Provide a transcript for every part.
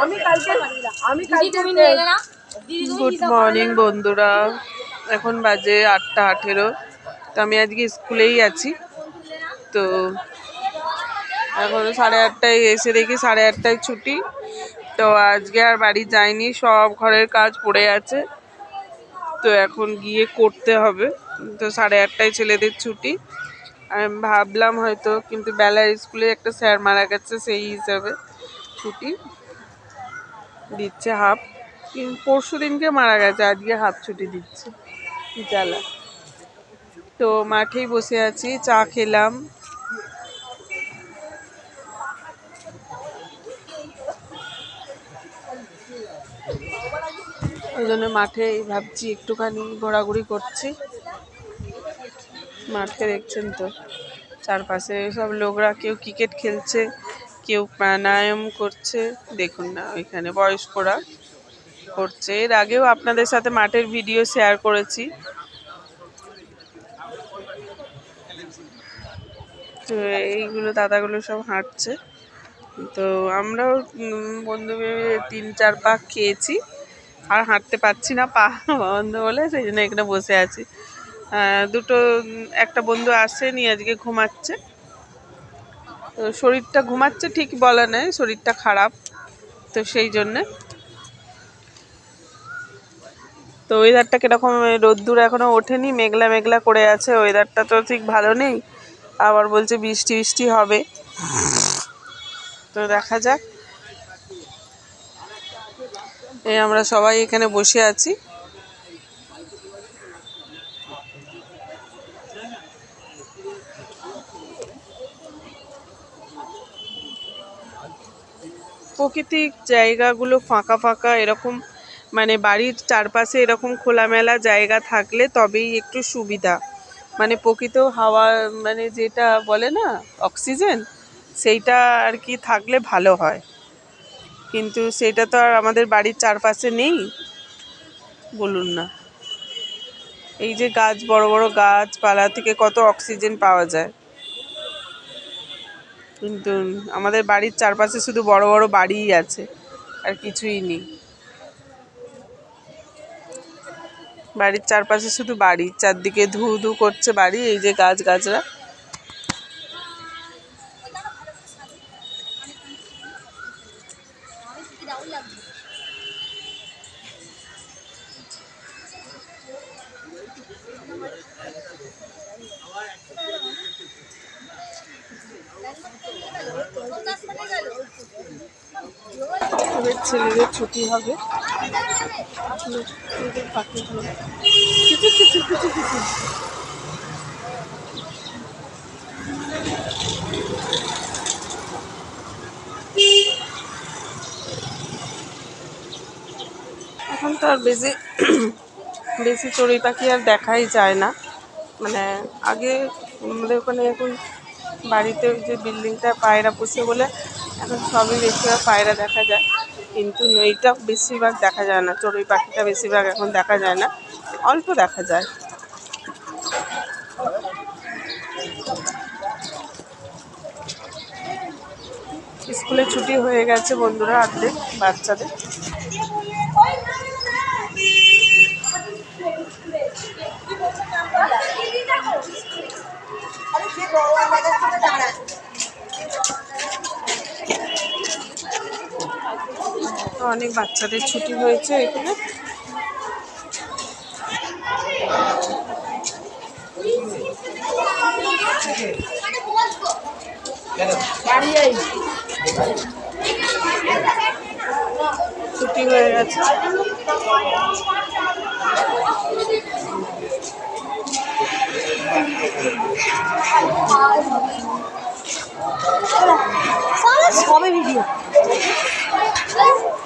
আমি কালকে আমি কালকে গুড মর্নিং বন্ধুরা। এখন বাজে আটটা আঠেরো। তো আমি আজকে স্কুলেই আছি। তো এখন সাড়ে আটটায় এসে দেখি সাড়ে আটটায় ছুটি। তো আজকে আর বাড়ি যাইনি সব ঘরের কাজ পড়ে আছে। তো এখন গিয়ে করতে হবে। তো সাড়ে আটটায় ছেলেদের ছুটি। আমি ভাবলাম হয়তো, কিন্তু বেলার স্কুলে একটা স্যার মারা গেছে, সেই হিসাবে ছুটি দিচ্ছে হাফ। পরশু দিনকে মারা গেছে, আজকে হাফ ছুটি দিচ্ছে জ্বালা তো মাঠেই বসে আছি, চা খেলাম। ওই জন্য মাঠে ভাবছি একটুখানি ঘোরাঘুরি করছি। মাঠে দেখছেন তো। চারপাশে সব লোকরা কেউ ক্রিকেট খেলছে, কেউ প্রাণায়াম করছে। দেখুন না, ওইখানে বয়স্করা করছে। এর আগেও আপনাদের সাথে মাঠের ভিডিও শেয়ার করেছি। তো এইগুলো দাদাগুলো সব হাঁটছে। তো আমরাও বন্ধু তিন চার পাক খেয়েছি। আর হাঁটতে পারছি না, পা বন্ধ বলে, সেই জন্য এখানে বসে আছি। দুটো একটা বন্ধু আসেনি আজকে ঘুমাচ্ছে। তো শরীরটা ঘুমাচ্ছে, ঠিক বলা নেই, শরীরটা খারাপ, তো সেই জন্যে। তো ওয়েদারটা কীরকম, রোদ্দুর এখনও ওঠেনি, মেঘলা মেঘলা করে আছে ওয়েদারটা তো ঠিক ভালো নেই। আবার বলছে বৃষ্টি বৃষ্টি হবে। তো দেখা যাক। এই আমরা সবাই এখানে বসে আছি। প্রাকৃতিক জায়গাগুলো ফাঁকা ফাঁকা, এরকম মানে বাড়ির চারপাশে এরকম খোলামেলা জায়গা থাকলে তবেই একটু সুবিধা। মানে প্রকৃত হাওয়া মানে যেটা বলে না, অক্সিজেন, সেইটা আর কি থাকলে ভালো হয়। কিন্তু সেটা তো আর আমাদের বাড়ির চারপাশে নেই, বলুন না। এই যে গাছ, বড় বড় গাছপালা থেকে কত অক্সিজেন পাওয়া যায়। কিন্তু আমাদের বাড়ির চারপাশে শুধু বড় বড় বাড়িই আছে, আর কিছুই নেই। বাড়ির চারপাশে শুধু বাড়ি, চারদিকে ধু ধু করছে বাড়ি, এই যে গাছ গাছরা এবার ছেলেদের ছুটি হবে। এখন তো আর বেশি বেশি চড়ুই পাখি আর দেখাই যায় না। মানে আগে আমাদের ওখানে এখন বাড়িতে যে বিল্ডিংটা পায়রা পুষে বলে, এখন সবই বেশিরভাগ পায়রা দেখা যায়। কিন্তু নইটা বেশিরভাগ দেখা যায় না। চড়ুই পাখিটা বেশিরভাগ এখন দেখা যায় না। অল্প দেখা যায়। স্কুলে ছুটি হয়ে গেছে বন্ধুরা অর্ধেক বাচ্চাদের। অনেক বাচ্চাদের ছুটি হয়েছে এখানে। ছুটি হয়ে গেছে। সবে ভিডিও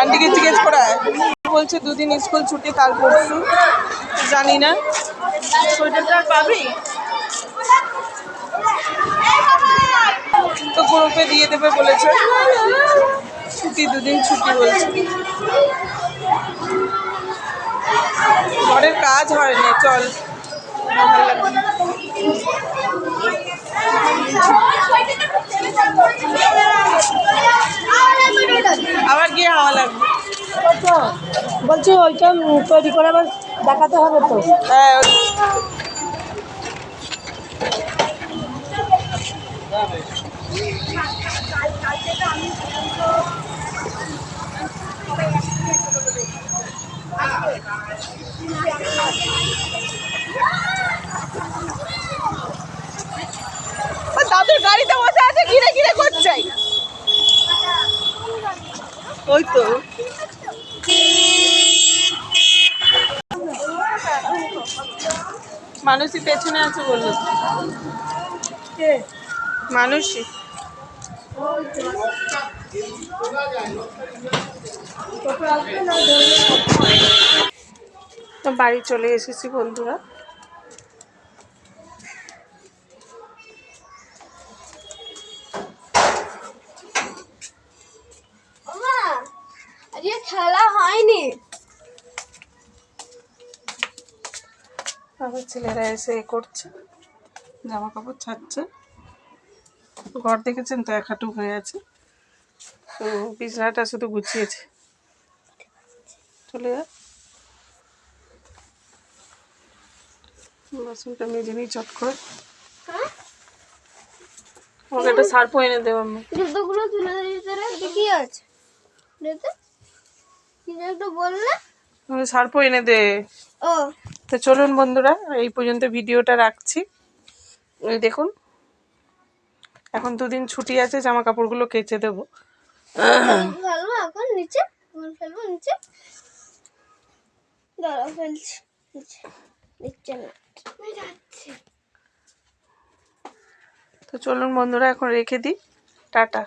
আন্টিকে জিজ্ঞেস করা। বলছে দুদিন স্কুল ছুটি কাল পরশু জানি না সোয়েটারটা আর পাবি তো গ্রুপে দিয়ে দেবে বলেছে ছুটি দুদিন ছুটি বলছে ঘরের কাজ হয়নি চল। আবার গিয়ে হাওয়া লাগবে। বলছি ওইটা তৈরি করে আবার দেখাতে হবে তো। হ্যাঁ ও দাদুর গাড়িতে বসে আছে ঘিরে ঘিরে করছে ওই তো। মানুষই পেছনে আছে বলল। মানুষই তো বাড়ি চলে এসেছি বন্ধুরা। আবার ছেলেরা এসে এ করছে জামা কাপড় ছাড়ছে। ঘর দেখেছেন তো এক হাঁটু হয়ে আছে। তো বিছানাটা শুধু গুছিয়েছে। চলে যা বাসনটা মেজে নিই চট করে। একটা সার্ফ এনে দেবো আমি বললে? সার্ফ এনে দে। ও। তো চলুন বন্ধুরা এই পর্যন্ত ভিডিওটা রাখছি। দেখুন এখন দুদিন ছুটি আছে জামা কাপড়গুলো কেচে দেবো। নিচে ফেলব দাঁড়া ফেলছি তো চলুন বন্ধুরা এখন রেখে দিই। টাটা।